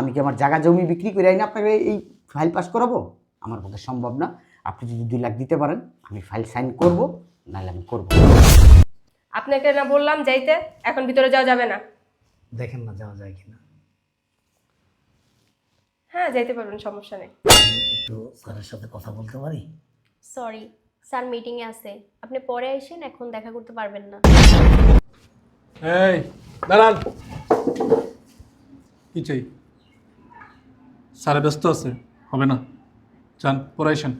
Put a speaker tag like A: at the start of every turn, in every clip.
A: আমি কি আমার জায়গা জমি বিক্রি করে আইনা আপনাকে এই ফাইল পাস করাবো? আমার পক্ষে সম্ভব না। আপনি যদি দুই লাখ দিতে পারেন আমি ফাইল সাইন করব নাহলে আমি করব
B: আপনাকে না বললাম যাইতে এখন ভিতরে যাওয়া যাবে না।
C: দেখেন না যাওয়া যায় কিনা।
B: হ্যাঁ যাইতে পারবেন সমস্যা নেই।
C: একটু স্যারের সাথে কথা বলতে পারি?
D: সরি স্যার মিটিংয়ে আছে। আপনি পরে আসেন এখন দেখা করতে পারবেন না।
E: এই দাঁড়ান। কি চাই? স্যারে ব্যস্ত আছে হবে না। যান পড়াইছেন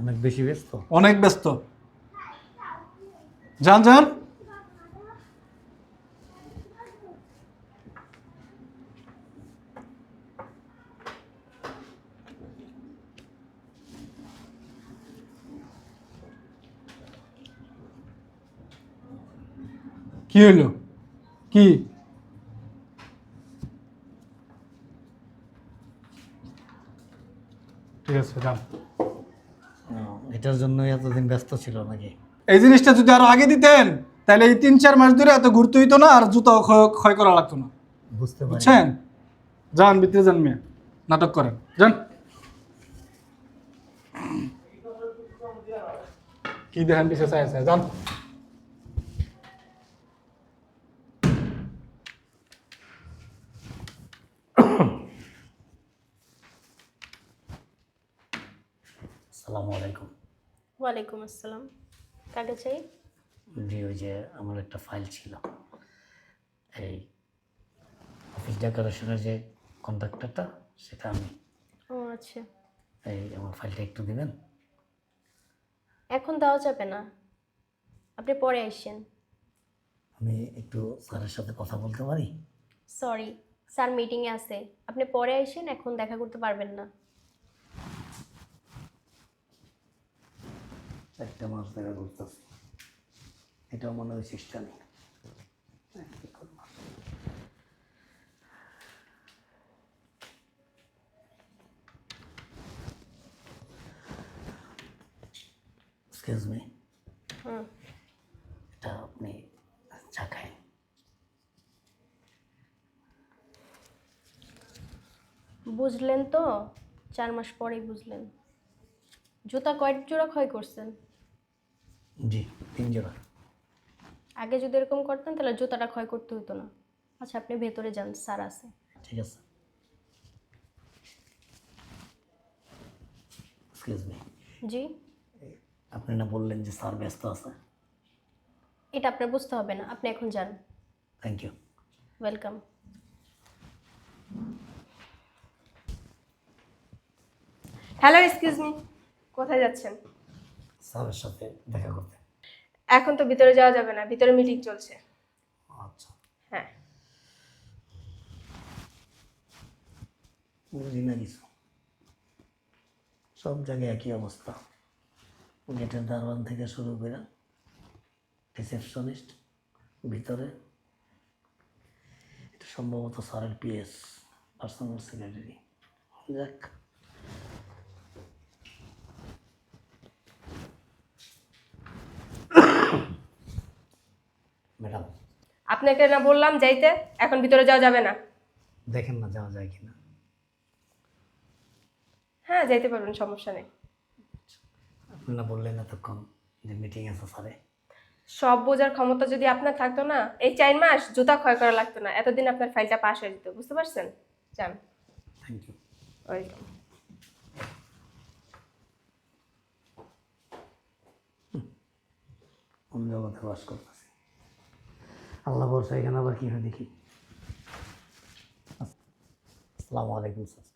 C: অনেক বেশি ব্যস্ত।
E: অনেক ব্যস্ত। যান যান। কি হইল? কি ঠিক আছে যান
C: ও, এটার জন্যই এতদিন ব্যস্ত ছিল নাকি?
E: এই জিনিসটা যদি আরও আগে দিতেন তাহলে এই তিন চার মাস ধরে এত ঘুরতে হইতো না আর জুতো ক্ষয়- করা লাগতো না।
C: বুঝতে পারি।
E: বুঝছেন? যান ভিতরে যান মেয়ে। নাটক করেন। যান। কি দেখেন চাই আছে যান।
C: আসসালামু আলাইকুম।
D: ওয়ালাইকুম আসসালাম। কাকে চাই?
C: জি ওই যে আমার একটা ফাইল ছিল। এই অফিস ডেকোরেশনের যে কন্ট্রাক্টরটা সেটা আমি
D: ও আচ্ছা।
C: এই আমার ফাইলটা একটু দিবেন?
D: এখন দেওয়া যাবে না। আপনি পরে আসেন।
C: আমি একটু স্যারের সাথে কথা বলতে পারি?
D: সরি স্যার মিটিংয়ে আছে। আপনি পরে আসেন এখন দেখা করতে পারবেন না।
C: একটা মাস দেখা করতেছি এটাও মনে হয় চেষ্টা নেই কি করব? এটা আপনি চা খায়
D: বুঝলেন তো? চার মাস পরেই বুঝলেন। জুতা কয়েক জোড়া ক্ষয় করছেন।
C: জি তিন জোড়া।
D: আগে যদি এরকম করতেন তাহলে জুতাটা ক্ষয় করতে হতো না। আচ্ছা আপনি ভেতরে যান স্যার আছে।
C: ঠিক আছে। এক্সকিউজ মি
D: জি?
C: আপনি না বললেন যে স্যার ব্যস্ত আছে?
D: এটা আপনার বুঝতে হবে না। আপনি এখন যান।
C: Thank you
D: welcome
B: hello excuse me কোথায় যাচ্ছেন?
C: স্যারের সাথে দেখা করতে।
B: এখন তো ভিতরে যাওয়া যাবে না ভিতরে মিটিং চলছে।
C: আচ্ছা।
B: হ্যাঁ।
C: বুঝি না কিছু। সব জায়গায় একই অবস্থা। গেটের দারোয়ান থেকে শুরু করে রিসেপশনিস্ট ভিতরে। এটা সম্ভবত স্যারের পিএস পার্সোনাল সেক্রেটারি। যাক। ম্যাডাম।
B: আপনাকে না বললাম যাইতে এখন ভিতরে যাওয়া যাবে না।
C: দেখেন না যাওয়া যায় কিনা।
B: হ্যাঁ যাইতে পারবেন সমস্যা নেই।
C: আপনি না বললেন এতক্ষণ যে মিটিং আছে স্যারে।
B: সব বোঝার ক্ষমতা যদি আপনার থাকতো না এই চার মাস জুতা ক্ষয় করা লাগতো না এতদিন আপনার ফাইলটা পাস হয়ে যেত বুঝতে পারছেন? যান।
C: Thank you
B: welcome.
C: কোন জগতে বাস করতেছি আল্লাহ বলছে এখানে আবার কি হয় দেখি। আসসালামু আলাইকুম স্যার।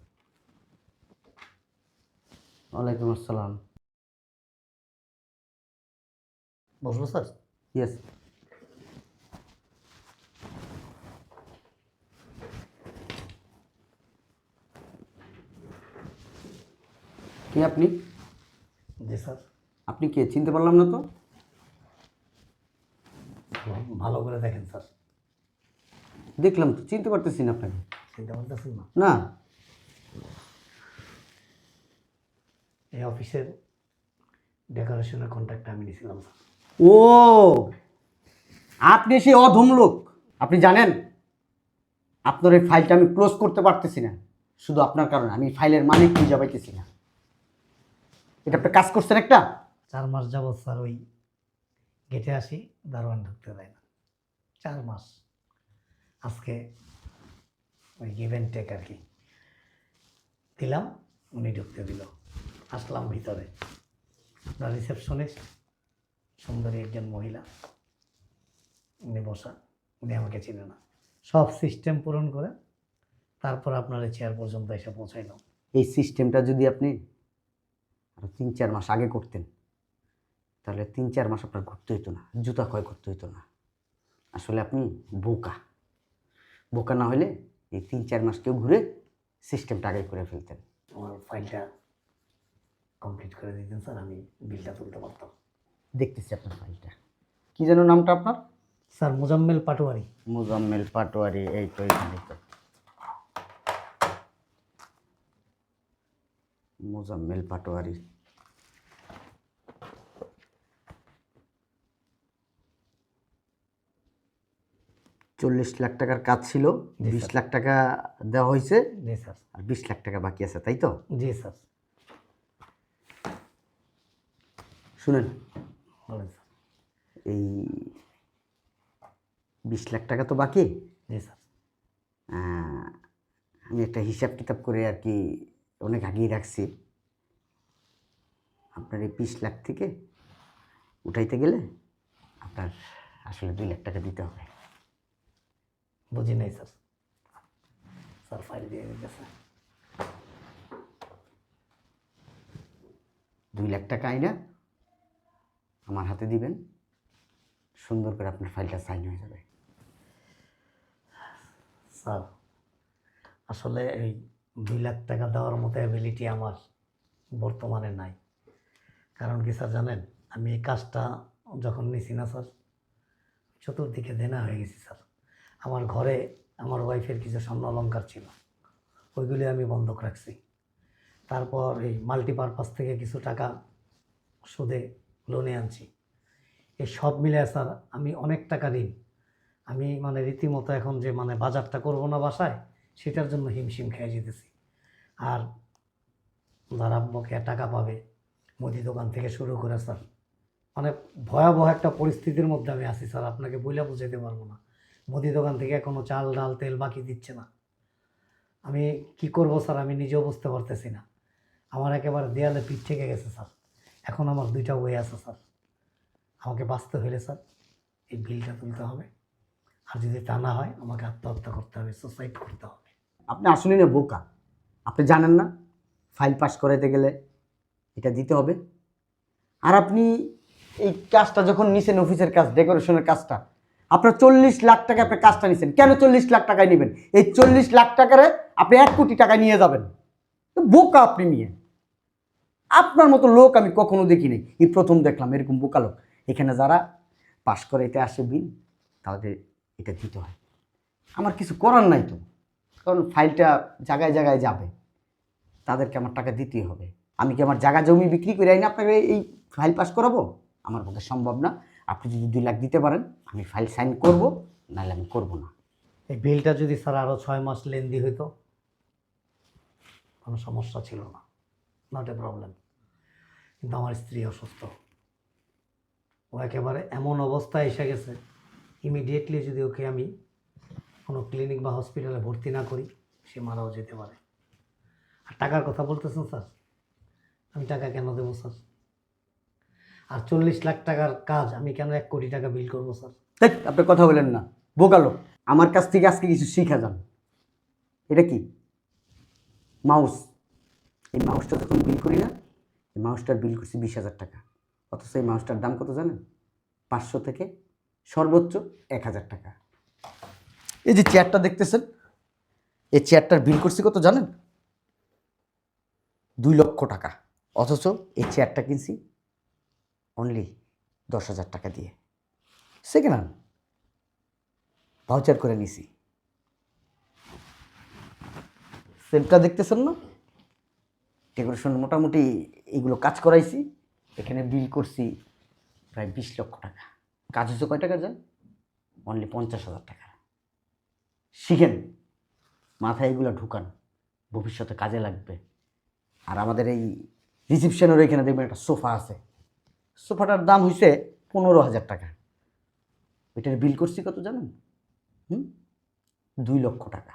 A: ওয়ালাইকুম আসসালাম।
C: বসবো স্যার?
A: ইয়েস কি আপনি?
C: জি স্যার।
A: আপনি কে? চিনতে পারলাম না তো?
C: ভালো- করে দেখেন স্যার।
A: দেখলাম তো চিনতে পারতেছি না আপনাকে।
C: চিন্তা করতেছেন না।
A: না?
C: এই অফিসের ডেকোরেশনের কন্ট্রাক্ট আমি নিয়েছিলাম স্যার।
A: ও! আপনি সেই অধম লোক। আপনি জানেন? আপনার এই ফাইলটা আমি ক্লোজ করতে পারতেছি না। শুধু আপনার কারণে আমি ফাইলের মালিক খুঁজে পাইতেছি না। এটা আপনি কাজ করছেন একটা?
C: চার মাস যাবৎ স্যার ওই গেটে আসি, দারোয়ান ঢুকতে দেয় না। চার মাস আজকে ওই গিভ অ্যান্ড টেক আর কি দিলাম, উনি ঢুকতে দিল। আসলাম ভিতরে। আপনার রিসেপশনিস্ট সুন্দরী একজন মহিলা। উনি বসা, উনি আমাকে চিনে না। সব সিস্টেম পূরণ করে তারপর আপনার চেয়ার পর্যন্ত এসে পৌঁছাইলাম
A: এই সিস্টেমটা যদি আপনি আরও তিন চার মাস আগে করতেন তাহলে তিন চার মাস আপনার ঘুরতে হইতো না জুতা ক্ষয় করতে হইতো না। আসলে আপনি বোকা। বোকা না হলে এই তিন চার মাস কেউ ঘুরে সিস্টেমটা আগে করে ফেলতেন।
C: আমার ফাইলটা কমপ্লিট করে দিতেন স্যার আমি বিলটা তুলতে পারতাম।
A: দেখতেছি আপনার ফাইলটা। কি যেন নামটা আপনার?
C: স্যার মোজাম্মেল পাটোয়ারি।
A: মোজাম্মেল পাটোয়ারি এই তো এইখানে তো। মুজাম্মেল পাটোয়ারি। চল্লিশ লাখ টাকার কাজ ছিল বিশ লাখ টাকা দেওয়া হয়েছে।
C: জি স্যার।
A: আর বিশ লাখ টাকা বাকি আছে তাই তো?
C: জি স্যার।
A: শুনেন।
C: বলেন স্যার।
A: এই বিশ লাখ টাকা তো বাকি।
C: জি স্যার।
A: আমি একটা হিসাব কিতাব করে আর কি অনেক আগেই রাখছি। আপনার এই বিশ লাখ থেকে উঠাইতে গেলে আপনার আসলে দুই লাখ টাকা দিতে হবে।
C: বুঝি নাই, স্যার। স্যার ফাইল দিয়ে দিতেছে
A: দুই লাখ টাকা আইনা, আমার হাতে দিবেন। সুন্দর করে আপনার ফাইলটা সাইন হয়ে যাবে।
C: স্যার, আসলে এই দুই লাখ টাকা দেওয়ার মতো অ্যাবিলিটি আমার বর্তমানে নাই। কারণ কি, স্যার, জানেন? আমি এই কাজটা যখন নিছি না, স্যার, চতুর্দিকে দেনা হয়ে গেছি, স্যার। আমার ঘরে আমার ওয়াইফের কিছু স্বর্ণ অলঙ্কার ছিল। ওইগুলি আমি বন্ধক রাখছি। তারপর এই মাল্টিপারপাস থেকে কিছু টাকা সুদে লোনে আনছি। এই সব মিলে স্যার, আমি অনেক টাকা ঋণ। আমি মানে রীতিমতো এখন যে মানে বাজারটা করব না বাসায়, সেটার জন্য হিমশিম খেয়ে যেতেছি। আর যারা বকেয়া টাকা পাবে? মুদি দোকান থেকে শুরু করে স্যার। মানে ভয়াবহ একটা পরিস্থিতির মধ্যে আমি আছি স্যার, আপনাকে বইলে বুঝাইতে পারব না। মুদি দোকান থেকে কোনো চাল, ডাল, তেল বাকি দিচ্ছে না। আমি কি করব স্যার? আমি নিজেও বুঝতে পারতেছি না। আমার একেবারে দেয়ালে পিঠ থেকে গেছে স্যার। এখন আমার দুইটা ওয়ে আছে স্যার। আমাকে বাঁচতে হলে স্যার এই বিলটা তুলতে হবে। আর যদি তা না হয়, আমাকে আত্মহত্যা করতে হবে সুসাইড করতে হবে।
A: আপনি আসলে না বোকা। আপনি জানেন না, ফাইল পাস করাইতে গেলে এটা দিতে হবে। আর আপনি এই কাজটা যখন নিছেন অফিসের কাজ ডেকোরেশনের কাজটা আপনার চল্লিশ লাখ টাকা আপনি কাজটা নিছেন। কেন চল্লিশ লাখ টাকায় নেবেন? এই চল্লিশ লাখ টাকারে আপনি এক কোটি টাকা নিয়ে যাবেন। বোকা আপনি নিয়ে। আপনার মতো লোক আমি কখনো দেখিনি এই প্রথম দেখলাম এরকম বোকা লোক। এখানে যারা পাস করে এটা আসে বিল তাদের এটা দিতে হয়। আমার কিছু করার নাই তো। কারণ ফাইলটা জায়গায় জায়গায় যাবে। তাদেরকে আমার টাকা দিতেই হবে। আমি কি আমার জায়গা জমি বিক্রি করে আইনি আপনাকে এই ফাইল পাস করাবো? আমার পক্ষে সম্ভব না। আপনি যদি দুই লাখ দিতে পারেন, আমি ফাইল সাইন করব, নাহলে আমি করব না।
C: এই বিলটা যদি স্যার আরও ছয় মাস লেন্দি হইতো, কোনো সমস্যা ছিল না। নট এ প্রবলেম কিন্তু আমার স্ত্রী অসুস্থ। ও একেবারে এমন অবস্থায় এসে গেছে ইমিডিয়েটলি যদি ওকে আমি কোনো ক্লিনিক বা হসপিটালে ভর্তি না করি, সে মারাও যেতে পারে। আর টাকার কথা বলতেছেন স্যার? আমি টাকা কেন দেবো স্যার? আর চল্লিশ লাখ টাকার কাজ আমি কেন এক কোটি টাকা বিল করব, স্যার?
A: দেখ, আপনি কথা বলেন না। বোকালো আমার কাছ থেকে আজকে কিছু শিখা যান। এটা কি? মাউস। এই মাউসটা যখন বিল করি না। এই মাউসটার বিল করছি বিশ হাজার টাকা। অথচ এই মাউসটার দাম কত জানেন? পাঁচশো থেকে সর্বোচ্চ এক হাজার টাকা। এই যে চেয়ারটা দেখতেছেন? এই চেয়ারটার বিল করছি কত জানেন? দুই লক্ষ টাকা। অথচ এই চেয়ারটা কিনছি অনলি দশ হাজার টাকা দিয়ে। সেকেন্ড হ্যান্ড ভাউচার করে নিছি। সেলটা দেখতেছেন না? ডেকোরেশন মোটামুটি এইগুলো কাজ করাইছি। এখানে বিল করছি প্রায় বিশ লক্ষ টাকা। কাজ হচ্ছে কয় টাকা যায় অনলি পঞ্চাশ হাজার টাকা। শিখেন মাথায় এগুলো ঢুকান। ভবিষ্যতে কাজে লাগবে। আর আমাদের এই রিসিপশনের এখানে দেখবেন একটা সোফা আছে। সোফাটার দাম হয়েছে পনেরো হাজার টাকা। ওইটার বিল করছি কত জানেন? হুম? দুই লক্ষ টাকা।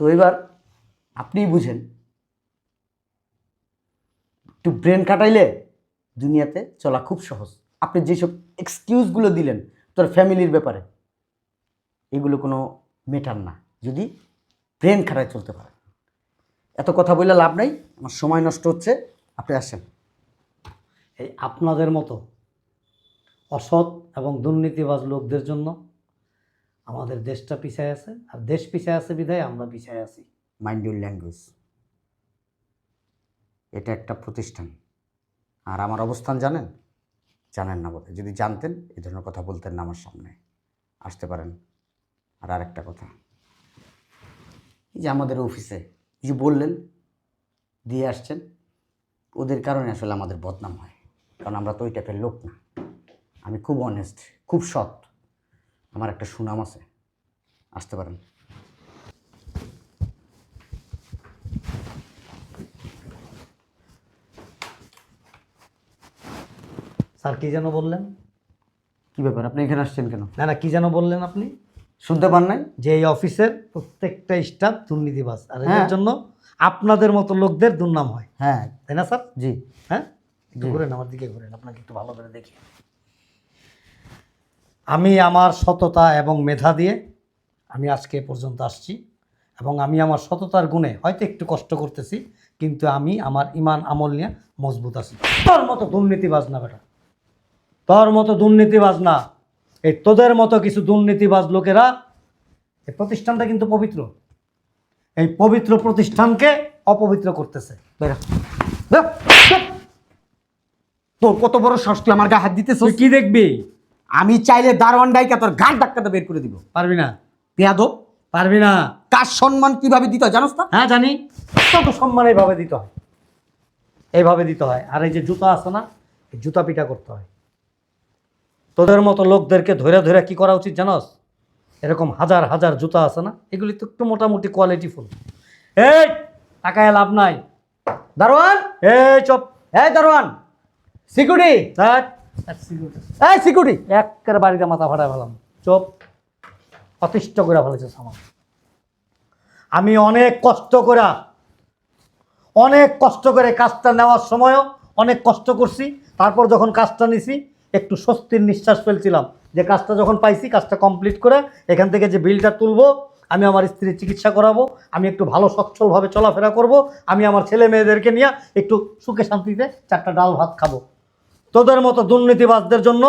A: তো এবার আপনিই বুঝেন। একটু ব্রেন কাটাইলে দুনিয়াতে চলা খুব সহজ। আপনি যেসব এক্সকিউজগুলো দিলেন তোর ফ্যামিলির ব্যাপারে, এগুলো কোনো মেটার না। যদি ব্রেন খাটায় চলতে পারে এত কথা বললে লাভ নাই, আমার সময় নষ্ট হচ্ছে, আপনি আসেন।
C: এই আপনাদের মতো অসৎ এবং দুর্নীতিবাজ লোকদের জন্য আমাদের দেশটা পিছায় আছে, আর দেশ পিছায় আছে বিধায় আমরা পিছায় আছি।
A: মাইন্ড ইউর ল্যাঙ্গুয়েজ এটা একটা প্রতিষ্ঠান। আর আমার অবস্থান জানেন? জানেন না বলে যদি জানতেন এই ধরনের কথা বলতেন না আমার সামনে। আসতে পারেন। আর আরেকটা কথা। এই যে আমাদের অফিসে যে বললেন, দিয়ে আসছেন, ওদের কারণে আসলে আমাদের বদনাম হয়। কারণ আমরা তো ওই টাইপের লোক না। আমি খুব অনেস্ট খুব সৎ। আমার একটা সুনাম আছে। আসতে পারেন।
C: স্যার কি যেন বললেন?
A: কী ব্যাপার? আপনি এখানে আসছেন কেন?
C: না না কি যেন বললেন আপনি?
A: শুনতে পান নাই?
C: যে এই অফিসের প্রত্যেকটা স্টাফ দুর্নীতিবাজ। আর এদের
A: হ্যাঁ।
C: জন্য আপনাদের মতো লোকদের দুর্নাম হয়।
A: হ্যাঁ।
C: তাই না স্যার?
A: জি।
C: হ্যাঁ? একটু। ঘুরেন আমার দিকে ঘুরেন আপনাকে একটু ভালো করে দেখি। আমি আমার সততা এবং মেধা দিয়ে আমি আজকে এ পর্যন্ত আসছি এবং আমি আমার সততার গুণে হয়তো একটু কষ্ট করতেছি কিন্তু আমি আমার ইমান আমল নিয়ে মজবুত আছি। তোর মতো দুর্নীতিবাজ না বেটা। তোর মতো দুর্নীতিবাজ না। এই তোদের মতো কিছু দুর্নীতিবাজ লোকেরা এই প্রতিষ্ঠানটা কিন্তু পবিত্র। এই পবিত্র প্রতিষ্ঠানকে অপবিত্র করতেছে।
A: তোর কত বড় শ্বাস তুই আমার গায়ে হাত দিতেছ
C: তুই কি দেখবি?
A: আমি চাইলে দারোয়ান ডাইকা তোর ঘাট ধাক্কাতে বের করে দিব।
C: পারবি না।
A: পেয়াদব
C: পারবি না।
A: কার সম্মান কীভাবে দিতে হয় জানোস না
C: হ্যাঁ জানি। কত সম্মান এইভাবে দিতে হয়। এইভাবে দিতে হয়। আর এই যে জুতা আছে না জুতা পিটা করতে হয়। তোদের মতো লোকদেরকে ধরে ধরে কি করা উচিত জানোস? এরকম হাজার হাজার জুতা আছে না এগুলি তো একটু মোটামুটি কোয়ালিটিফুল এই টাকায় লাভ নাই।
A: দারোয়ান?
C: এই চপ।
A: এই দারোয়ান! সিকিউরিটি এই সিকিউরিটি।
C: একের বাড়িতে মাথা ফাটায় ফেলাম। চোপ। অতিষ্ঠ করে ফেলেছে আমার আমি অনেক কষ্ট করে অনেক কষ্ট করে কাজটা নেওয়ার সময়ও অনেক কষ্ট করছি। তারপর যখন কাজটা নিছি একটু স্বস্তির নিঃশ্বাস ফেলছিলাম যে কাজটা যখন পাইছি কাজটা কমপ্লিট করে এখান থেকে যে বিলটা তুলবো আমি আমার স্ত্রীর চিকিৎসা করাবো আমি একটু ভালো সচ্ছলভাবে চলাফেরা করব আমি আমার ছেলে মেয়েদেরকে নিয়ে একটু সুখে শান্তিতে চারটা ডাল ভাত খাব। তোদের মতো দুর্নীতিবাজদের জন্য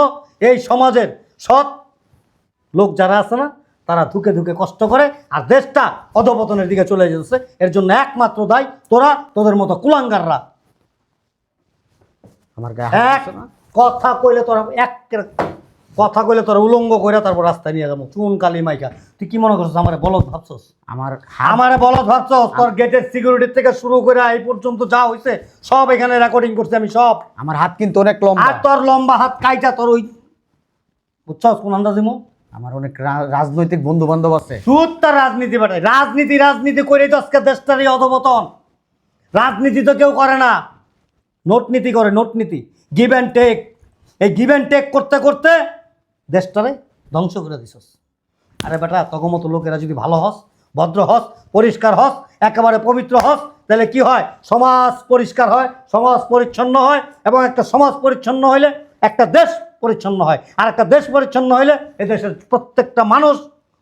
C: এই সমাজের সৎ লোক যারা আছে না তারা ধুকে ধুকে কষ্ট করে আর দেশটা অধপতনের দিকে চলে যাচ্ছে। এর জন্য একমাত্র দায় তোরা তোদের মতো কুলাঙ্গাররা।
A: আমার গায়ে
C: এক কথা কইলে তোরা এক কথা কইলে তোর উলঙ্গ করে তারপর রাস্তায় নিয়ে যাব। চুন কালি মাইকা। তুই কি মনে করছিস আমার বলদ ভাবছস?
A: আমার
C: আমার বলদ ভাবছস? তোর গেটের সিকিউরিটি থেকে শুরু করে এই পর্যন্ত যা হইছে সব এখানে রেকর্ডিং করছি আমি সব।
A: আমার হাত কিন্তু অনেক লম্বা।
C: আর তোর লম্বা হাত কাইটা তোর ওই বুঝছস কোন আন্দাজিমো
A: আমার অনেক রাজনৈতিক বন্ধু বান্ধব আছে।
C: সুদ তার রাজনীতি বাটায় রাজনীতি রাজনীতি করে তো আজকে দেশটারই অধপতন। রাজনীতি তো কেউ করে না। নোট নীতি করে নোট নীতি গিভ অ্যান্ড টেক এই গিভ অ্যান্ড টেক করতে করতে দেশটারে ধ্বংস করে দিছস। আরে বেটা তখন মতো লোকেরা যদি ভালো হস ভদ্র হস পরিষ্কার হস একেবারে পবিত্র হস তাহলে কি হয়? সমাজ পরিষ্কার হয় সমাজ পরিচ্ছন্ন হয় এবং একটা সমাজ পরিচ্ছন্ন হইলে একটা দেশ পরিচ্ছন্ন হয়। আর একটা দেশ পরিচ্ছন্ন হইলে এই দেশের প্রত্যেকটা মানুষ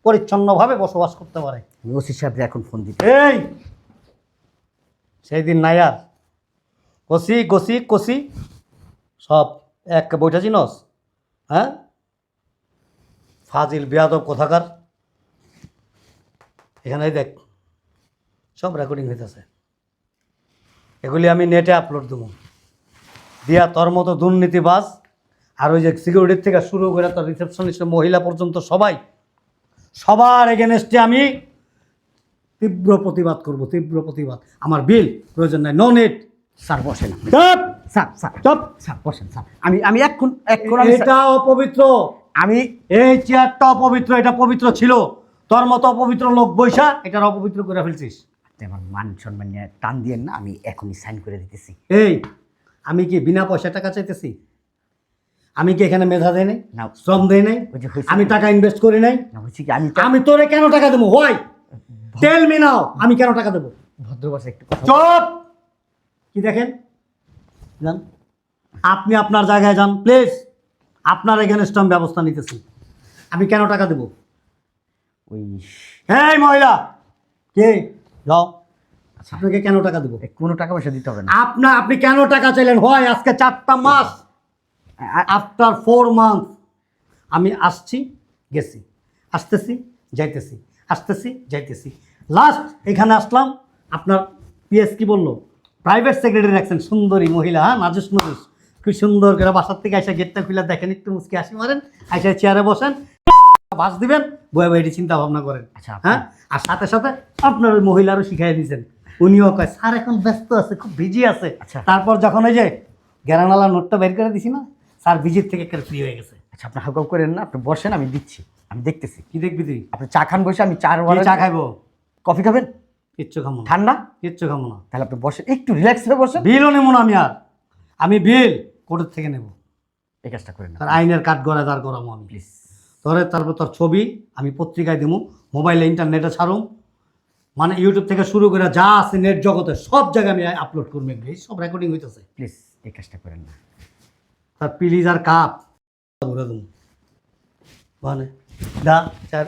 C: পরিচ্ছন্নভাবে বসবাস করতে পারে।
A: ওসি সাহেবরে এখন ফোন দিতে
C: এই! সেই দিন নাই আর কষি কষি কষি সব এক বইটা চিনস হ্যাঁ? ফাজিল, বেয়াদব কোথাকার? এখানে দেখ, সব রেকর্ডিং হইতেছে। এগুলি আমি নেটে আপলোড দেবো। দিয়া তোর মতো দুর্নীতিবাজ আর ওই যে সিকিউরিটির থেকে শুরু করে তার রিসেপশনিস্ট মহিলা পর্যন্ত সবাই, সবার এগেনস্টে আমি তীব্র প্রতিবাদ করব, তীব্র প্রতিবাদ। আমার বিল প্রয়োজন নাই নো নেট
A: স্যার, বসেন। স্যার স্যার স্যার, বসেন, স্যার। আমি আমি এক্ষুন এক্ষুন
C: এটা অপবিত্র।
A: আমি
C: এই চেয়ারটা অপবিত্র এটা পবিত্র ছিল। তোর মতো অপবিত্র লোক বৈশা এটার অপবিত্র করে ফেলছিস।
A: আমার মান সম্মান নিয়ে টান দিয়েন না আমি এখনই সাইন করে দিতেছি।
C: এই আমি কি বিনা পয়সা টাকা চাইতেছি? আমি কি এখানে মেধা দেই নাই?
A: না।
C: শ্রম দেয় নাই? আমি টাকা ইনভেস্ট করি নাই?
A: আমি
C: আমি তোরে কেন টাকা দেবো? হোয়াই? টেল মি নাও আমি কেন টাকা দেবো?
A: ভদ্র ভাষায় একটু
C: চুপ! কি দেখেন? যান। আপনি আপনার জায়গায় যান প্লিজ আপনার এগেনস্ট আমি ব্যবস্থা নিতেছি। আমি কেন টাকা দেবো?
A: ওই
C: এই মহিলা! কে? যাও।
A: আচ্ছা।
C: আপনাকে কেন টাকা দেবো?
A: কোনো টাকা পয়সা দিতে হবে না।
C: আপনা আপনি কেন টাকা চাইলেন? হয় আজকে চারটা মাস। After four month. আমি আসছি গেছি। আসতেছি যাইতেছি। আসতেছি যাইতেছি। লাস্ট এখানে আসলাম। আপনার পিএস কি বলল? প্রাইভেট সেক্রেটারি রাখছেন সুন্দরী মহিলা হ্যাঁ নাজুস নাজুস খুব সুন্দর করে বাসার থেকে আইসা গেটটা খুলে দেখেন একটু মুসকি আসি মারেন আইসা চেয়ারে বসেন বাস দিবেন বয়ে বয়ে চিন্তা ভাবনা করেন।
A: আচ্ছা,
C: হ্যাঁ? আর সাথে সাথে আপনার ওই মহিলারও শিখাই দিয়েছেন উনিও কয় স্যার এখন ব্যস্ত আছে খুব বিজি আছে।
A: আচ্ছা।
C: তারপর যখন ওই যে গ্যারানালা নোটটা বের করে দিছি না স্যার বিজির থেকে একটা ফ্রি হয়ে গেছে।
A: আচ্ছা আপনি হাউকাউ করেন না আপনি বসেন আমি দিচ্ছি আমি দেখতেছি।
C: কি দেখবি তুই?
A: আপনি চা খান বসে আমি চার
C: কি
A: ওয়ালা
C: চা খাইবো?
A: কফি খাবেন?
C: কিচ্ছু খাব না।
A: ঠান্ডা?
C: কিচ্ছু খাব না।
A: তাহলে আপনি বসেন একটু রিল্যাক্স হয়ে বসেন।
C: বিলও নেব না আমি আর। আমি বিল কোর্টের থেকে নেব।
A: এই কাজটা করেন না
C: তার আইনের কাঠ গড়ায় দাঁড় করাবো আমি।
A: প্লিজ
C: ধরে তারপর তোর ছবি আমি পত্রিকায় দেবো মোবাইলে ইন্টারনেটে ছাড়ুম মানে ইউটিউব থেকে শুরু করে যা আছে নেট জগতে সব জায়গায় আমি আপলোড করব। এই সব রেকর্ডিং হইতেছে।
A: প্লিজ এই কাজটা করেন না
C: তার প্লিজ আর কাপ। ঘুরে দেবো। মানে দা চার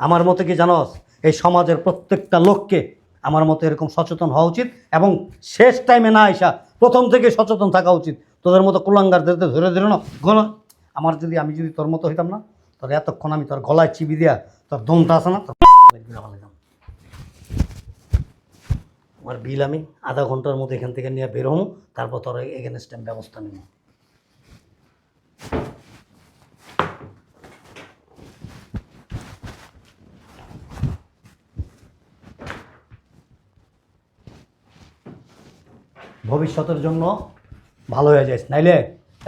C: আমার মতে কি জানোস? এই সমাজের প্রত্যেকটা লোককে আমার মতো এরকম সচেতন হওয়া উচিত এবং শেষ টাইমে না আইসা প্রথম থেকে সচেতন থাকা উচিত তোদের মতো কুলাঙ্গারদের ধরে ধরে না, গলা আমার যদি, আমি যদি তোর মতো হইতাম না, তোর এতক্ষণ আমি তোর গলায় চিবি দিয়া তোর দমটা আসে না, তোর। আমার বিল আমি আধা ঘণ্টার মধ্যে এখান থেকে নিয়ে বের হব তারপর তোর এগেনস্ট ব্যবস্থা নিব ভবিষ্যতের জন্য ভালো হয়ে যাইস নাইলে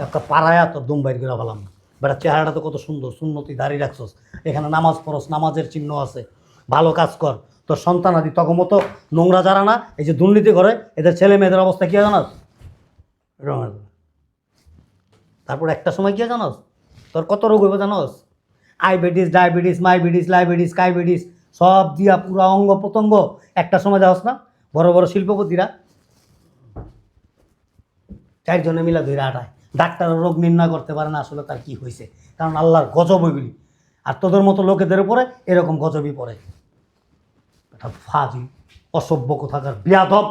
C: একটা পাড়ায়া তোর দম বাইর করে ফেলাম। বেটা চেহারাটা তো কত সুন্দর, সুন্নতি দাঁড়িয়ে রাখছস। এখানে নামাজ পড়স, নামাজের চিহ্ন আছে। ভালো কাজ কর। তোর সন্তান আদি তখন মতো নোংরা যারা না, এই যে দুর্নীতি করে, এদের ছেলে মেয়েদের অবস্থা কী জানাস? তারপর একটা সময় কী জানাস? তোর কত রোগ হইব জানোস? আইবেটিস, ডায়াবেটিস, মাইবেটিস, লাইবেটিস, কাইবেটিস, সব দিয়া পুরা অঙ্গ প্রত্যঙ্গ একটা সময় যাওস না? বড় বড় শিল্পপতিরা চারজনে মিলা ধরে আটায়। ডাক্তার রোগ নির্ণয় করতে পারে না আসলে তার কি হয়েছে কারণ আল্লাহর গজব ওইগুলি। আর তোদের মতো লোকেদের উপরে এরকম গজবই পড়ে। এটা ফাজি অসভ্য কোথাকার, বিয়াদব।